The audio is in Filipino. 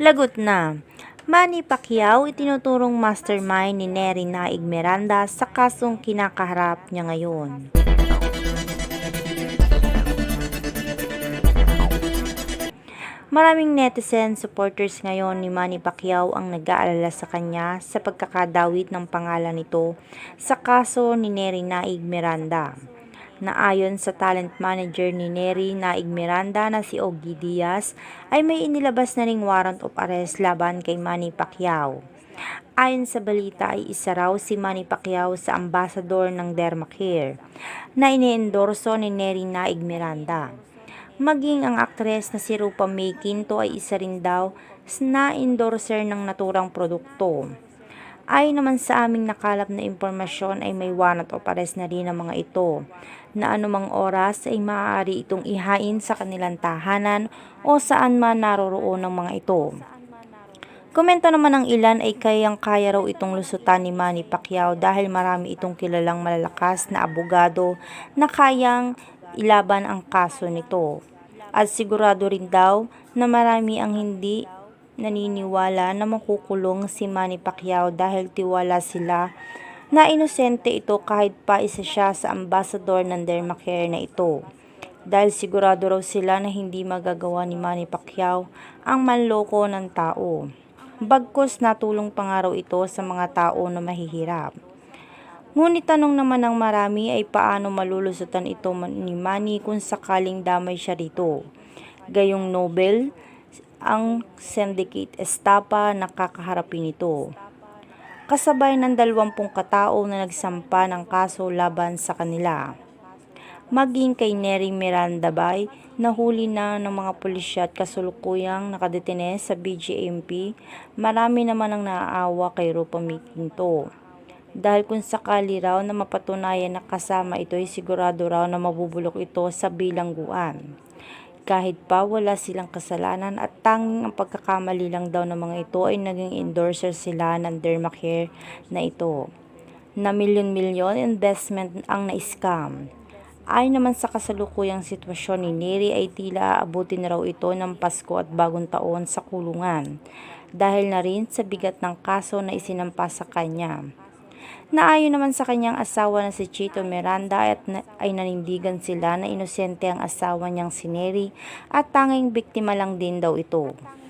Lagot na. Manny Pacquiao itinuturong mastermind ni Nery Naig Miranda sa kasong kinakaharap niya ngayon. Maraming netizen supporters ngayon ni Manny Pacquiao ang nag-aalala sa kanya sa pagkakadawit ng pangalan nito sa kaso ni Nery Naig Miranda na ayon sa talent manager ni Nery Naig Miranda na si Ogie Diaz ay may inilabas na ring warrant of arrest laban kay Manny Pacquiao. Ayon sa balita ay isa raw si Manny Pacquiao sa ambasador ng Dermacare na iniendorso ni Nery Naig Miranda. Maging ang aktres na si Rupa May Quinto ay isa rin daw na endorser ng naturang produkto. Ayon naman sa aming nakalap na impormasyon ay may warrant of arrest na rin ang mga ito na anumang oras ay maaari itong ihain sa kanilang tahanan o saan man naroroon ng mga ito. Komento naman ng ilan ay kayang kaya raw itong lusutan ni Manny Pacquiao dahil marami itong kilalang malalakas na abogado na kayang ilaban ang kaso nito. At sigurado rin daw na marami ang hindi naniniwala na makukulong si Manny Pacquiao dahil tiwala sila na inosente ito kahit pa isa siya sa ambasador ng Dermacare na ito. Dahil sigurado raw sila na hindi magagawa ni Manny Pacquiao ang manloko ng tao. Bagkus natulong pa nga ito sa mga tao na mahihirap. Ngunit tanong naman ng marami ay paano malulusutan ito ni Manny kung sakaling damay siya rito. Gayong Nobel, ang syndicate estapa na kakaharapin ito. Kasabay ng dalawampung katao na nagsampa ng kaso laban sa kanila. Maging kay Nery Miranda Bay, nahuli na ng mga pulisya at kasulukuyang nakadetine sa BGMP, marami naman ang naaawa kay Rupa Mikinto. Dahil kung sakali raw na mapatunayan na kasama ito ay sigurado raw na mabubulok ito sa bilangguan. Kahit pa wala silang kasalanan at tanging ang pagkakamali lang daw ng mga ito ay naging endorser sila ng Dermacare na ito. Na milyon-milyon investment ang na-scam. Ayon naman sa kasalukuyang sitwasyon ni Neri ay tila aabutin raw ito ng Pasko at Bagong Taon sa kulungan dahil na rin sa bigat ng kaso na isinampa sa kanya. Naayon naman sa kanyang asawa na si Chito Miranda at na, ay nanindigan sila na inosente ang asawa niyang si Neri at tanging biktima lang din daw ito.